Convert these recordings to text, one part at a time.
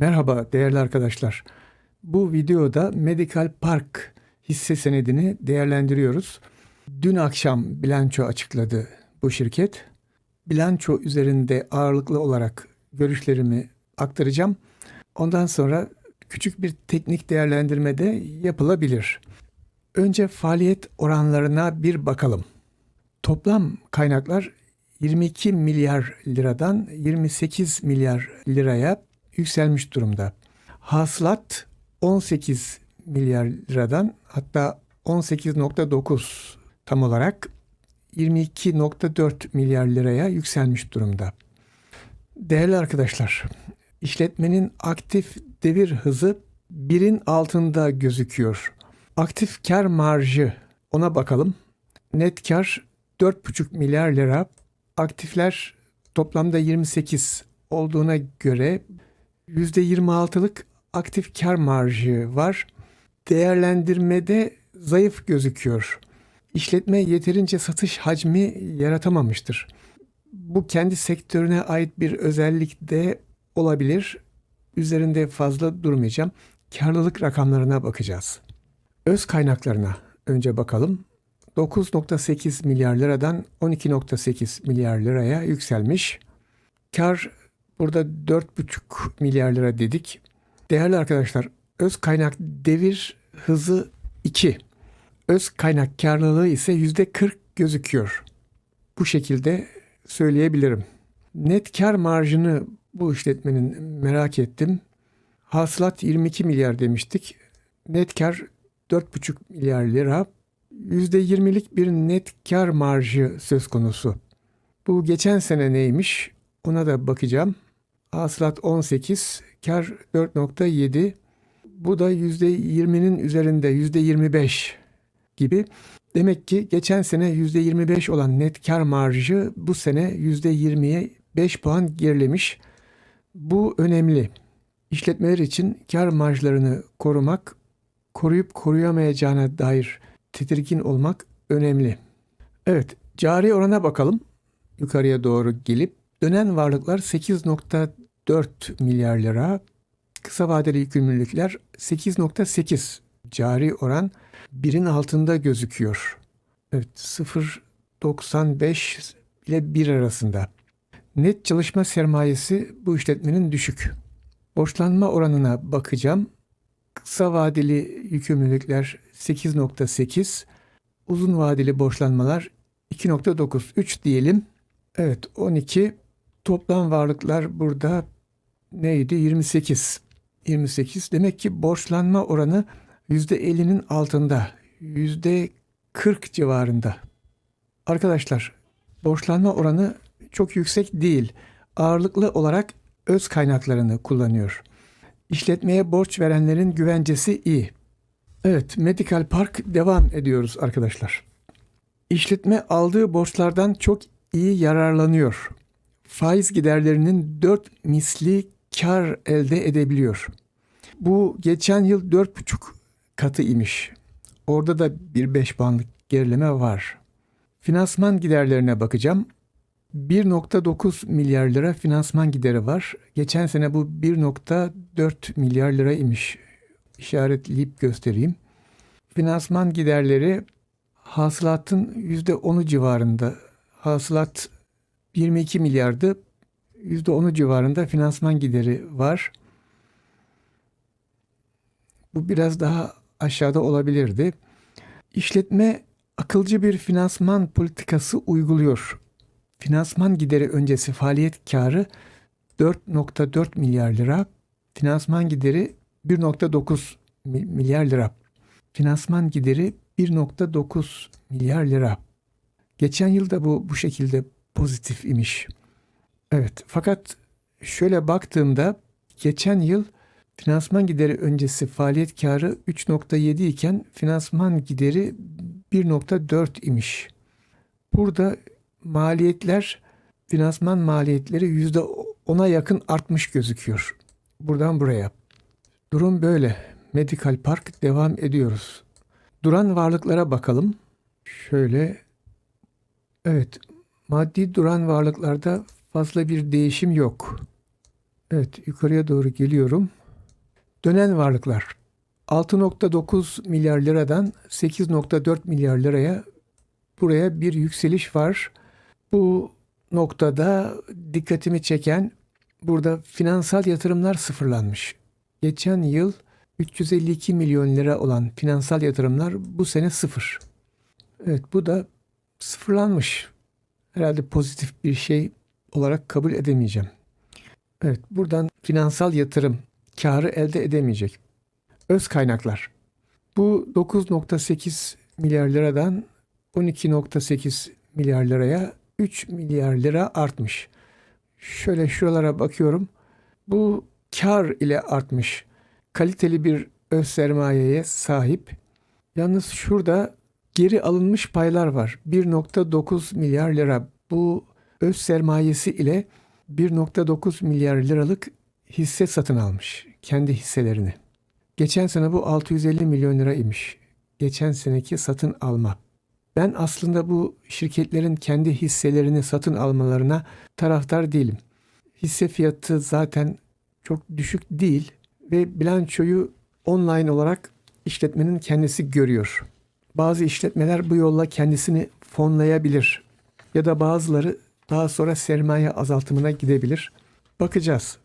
Merhaba değerli arkadaşlar. Bu videoda Medical Park hisse senedini değerlendiriyoruz. Dün akşam bilanço açıkladı bu şirket. Bilanço üzerinde ağırlıklı olarak görüşlerimi aktaracağım. Ondan sonra küçük bir teknik değerlendirme de yapılabilir. Önce faaliyet oranlarına bir bakalım. Toplam kaynaklar 22 milyar liradan 28 milyar liraya yükselmiş durumda. Hasılat 18 milyar liradan hatta 18.9 tam olarak 22.4 milyar liraya yükselmiş durumda. Değerli arkadaşlar, işletmenin aktif devir hızı birin altında gözüküyor. Aktif kar marjı ona bakalım. Net kar 4,5 milyar lira. Aktifler toplamda 28 olduğuna göre %26'lık aktif kar marjı var. Değerlendirmede zayıf gözüküyor. İşletme yeterince satış hacmi yaratamamıştır. Bu kendi sektörüne ait bir özellik de olabilir. Üzerinde fazla durmayacağım. Karlılık rakamlarına bakacağız. Öz kaynaklarına önce bakalım. 9.8 milyar liradan 12.8 milyar liraya yükselmiş. Kar burada 4.5 milyar lira dedik. Değerli arkadaşlar, öz kaynak devir hızı 2. Öz kaynak karlılığı ise %40 gözüküyor. Bu şekilde söyleyebilirim. Net kar marjını bu işletmenin merak ettim. Hasılat 22 milyar demiştik. Net kar 4,5 milyar lira. %20'lik bir net kar marjı söz konusu. Bu geçen sene neymiş? Ona da bakacağım. Hasılat 18, kar 4.7. Bu da %20'nin üzerinde %25 gibi. Demek ki geçen sene %25 olan net kar marjı bu sene %20'ye 5 puan gerilemiş. Bu önemli. İşletmeler için kar marjlarını korumak, koruyup koruyamayacağına dair tedirgin olmak önemli. Evet, cari orana bakalım. Yukarıya doğru gelip dönen varlıklar 8.4 milyar lira, kısa vadeli yükümlülükler 8.8 cari oran birin altında gözüküyor. Evet 0.95 ile 1 arasında. Net çalışma sermayesi bu işletmenin düşük. Borçlanma oranına bakacağım. Kısa vadeli yükümlülükler 8.8, uzun vadeli borçlanmalar 2.9, 3 diyelim. Evet 12 toplam varlıklar burada neydi? 28. 28 demek ki borçlanma oranı %50'nin altında. %40 civarında. Arkadaşlar borçlanma oranı çok yüksek değil. Ağırlıklı olarak öz kaynaklarını kullanıyor. İşletmeye borç verenlerin güvencesi iyi. Evet, Medical Park devam ediyoruz arkadaşlar. İşletme aldığı borçlardan çok iyi yararlanıyor. Faiz giderlerinin 4 misli kar elde edebiliyor. Bu geçen yıl 4,5 katı imiş. Orada da bir 5 puanlık gerileme var. Finansman giderlerine bakacağım. 1.9 milyar lira finansman gideri var. Geçen sene bu 1.4 milyar lira imiş. İşaretleyip göstereyim. Finansman giderleri hasılatın %10'u civarında. Hasılat 22 milyardı. %10'u civarında finansman gideri var. Bu biraz daha aşağıda olabilirdi. İşletme akılcı bir finansman politikası uyguluyor. Finansman gideri öncesi faaliyet karı 4.4 milyar lira, finansman gideri 1.9 milyar lira. Finansman gideri 1.9 milyar lira. Geçen yıl da bu bu şekilde pozitif imiş. Evet fakat şöyle baktığımda geçen yıl finansman gideri öncesi faaliyet karı 3.7 iken finansman gideri 1.4 imiş. Burada maliyetler finansman maliyetleri %10'a yakın artmış gözüküyor. Buradan buraya. Durum böyle. Medical Park devam ediyoruz. Duran varlıklara bakalım. Şöyle Evet, maddi duran varlıklarda fazla bir değişim yok. Evet yukarıya doğru geliyorum. Dönen varlıklar 6.9 milyar liradan 8.4 milyar liraya buraya bir yükseliş var. Bu noktada dikkatimi çeken burada finansal yatırımlar sıfırlanmış. Geçen yıl 352 milyon lira olan finansal yatırımlar bu sene sıfır. Evet bu da sıfırlanmış. Herhalde pozitif bir şey olarak kabul edemeyeceğim. Evet buradan finansal yatırım karı elde edemeyecek. Öz kaynaklar. Bu 9.8 milyar liradan 12.8 milyar liraya 3 milyar lira artmış. Şöyle şuralara bakıyorum. Bu kar ile artmış. Kaliteli bir öz sermayeye sahip. Yalnız şurada geri alınmış paylar var. 1.9 milyar lira. Bu öz sermayesi ile 1.9 milyar liralık hisse satın almış. Kendi hisselerini. Geçen sene bu 650 milyon lira imiş. Geçen seneki satın alma. Ben aslında bu şirketlerin kendi hisselerini satın almalarına taraftar değilim. Hisse fiyatı zaten çok düşük değil ve bilançoyu online olarak işletmenin kendisi görüyor. Bazı işletmeler bu yolla kendisini fonlayabilir ya da bazıları daha sonra sermaye azaltımına gidebilir. Bakacağız.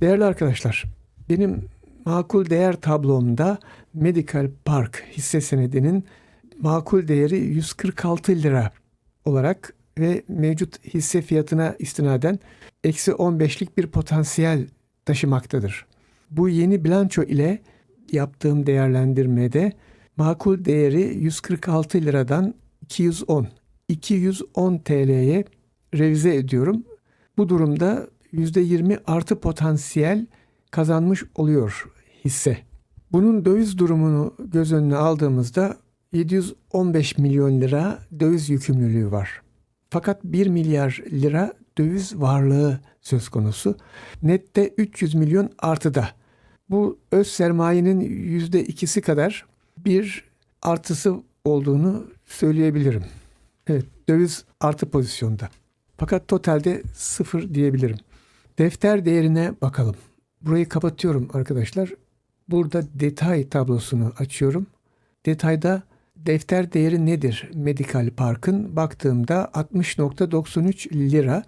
Değerli arkadaşlar, benim makul değer tablomda Medical Park hisse senedinin makul değeri 146 lira olarak ve mevcut hisse fiyatına istinaden eksi 15'lik bir potansiyel taşımaktadır. Bu yeni bilanço ile yaptığım değerlendirmede makul değeri 146 liradan 210 210 TL'ye revize ediyorum. Bu durumda %20 artı potansiyel kazanmış oluyor hisse. Bunun döviz durumunu göz önüne aldığımızda 715 milyon lira döviz yükümlülüğü var. Fakat 1 milyar lira döviz varlığı söz konusu. Nette 300 milyon artıda. Bu öz sermayenin %2'si kadar bir artısı olduğunu söyleyebilirim. Evet, döviz artı pozisyonda. Fakat totalde sıfır diyebilirim. Defter değerine bakalım. Burayı kapatıyorum arkadaşlar. Burada detay tablosunu açıyorum. Detayda defter değeri nedir Medical Park'ın? Baktığımda 60.93 lira.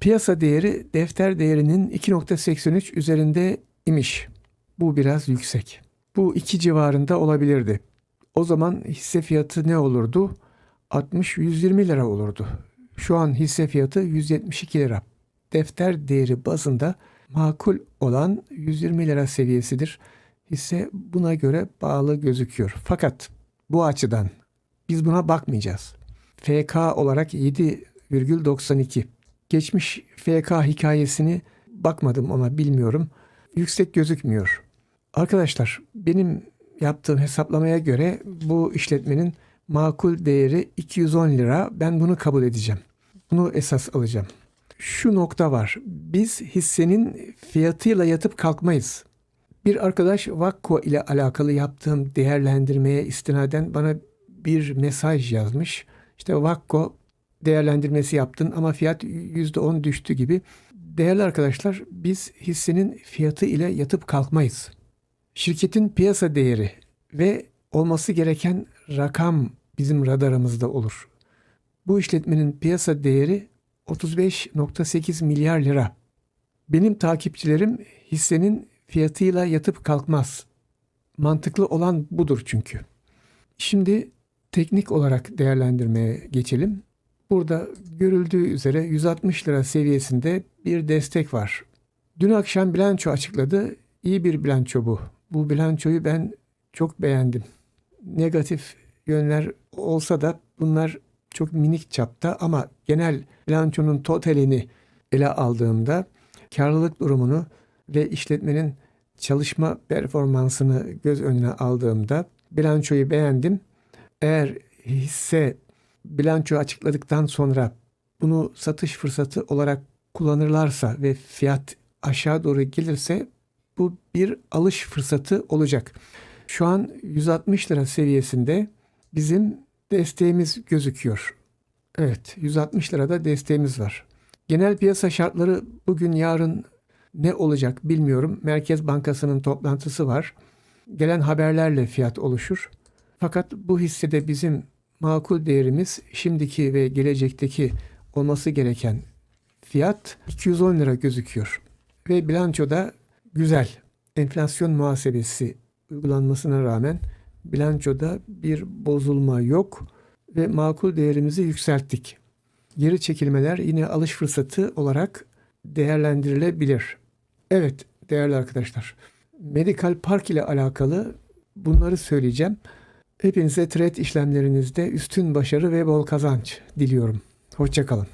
Piyasa değeri defter değerinin 2.83 üzerinde imiş. Bu biraz yüksek. Bu iki civarında olabilirdi. O zaman hisse fiyatı ne olurdu? 60-120 lira olurdu. Şu an hisse fiyatı 172 lira. Defter değeri bazında makul olan 120 lira seviyesidir. Hisse buna göre bağlı gözüküyor. Fakat bu açıdan biz buna bakmayacağız. FK olarak 7,92. Geçmiş FK hikayesini bakmadım ona bilmiyorum. Yüksek gözükmüyor. Arkadaşlar benim yaptığım hesaplamaya göre bu işletmenin makul değeri 210 lira. Ben bunu kabul edeceğim. Bunu esas alacağım. Şu nokta var. Biz hissenin fiyatıyla yatıp kalkmayız. Bir arkadaş Vakko ile alakalı yaptığım değerlendirmeye istinaden bana bir mesaj yazmış. İşte Vakko değerlendirmesi yaptın ama fiyat %10 düştü gibi. Değerli arkadaşlar biz hissenin fiyatı ile yatıp kalkmayız. Şirketin piyasa değeri ve olması gereken rakam bizim radarımızda olur. Bu işletmenin piyasa değeri 35.8 milyar lira. Benim takipçilerim hissenin fiyatıyla yatıp kalkmaz. Mantıklı olan budur çünkü. Şimdi teknik olarak değerlendirmeye geçelim. Burada görüldüğü üzere 160 lira seviyesinde bir destek var. Dün akşam bilanço açıkladı. İyi bir bilanço bu. Bu bilançoyu ben çok beğendim. Negatif yönler olsa da bunlar çok minik çapta ama genel bilançonun totalini ele aldığımda karlılık durumunu ve işletmenin çalışma performansını göz önüne aldığımda bilançoyu beğendim. Eğer hisse bilanço açıkladıktan sonra bunu satış fırsatı olarak kullanırlarsa ve fiyat aşağı doğru gelirse bu bir alış fırsatı olacak. Şu an 160 lira seviyesinde bizim desteğimiz gözüküyor. Evet 160 lirada desteğimiz var. Genel piyasa şartları bugün yarın Ne olacak bilmiyorum. Merkez Bankası'nın toplantısı var. Gelen haberlerle fiyat oluşur. Fakat bu hissede bizim makul değerimiz şimdiki ve gelecekteki olması gereken fiyat 210 lira gözüküyor. Ve bilançoda güzel. Enflasyon muhasebesi uygulanmasına rağmen bilançoda bir bozulma yok ve makul değerimizi yükselttik. Geri çekilmeler yine alış fırsatı olarak değerlendirilebilir. Evet değerli arkadaşlar. Medikal Park ile alakalı bunları söyleyeceğim. Hepinize trade işlemlerinizde üstün başarı ve bol kazanç diliyorum. Hoşçakalın.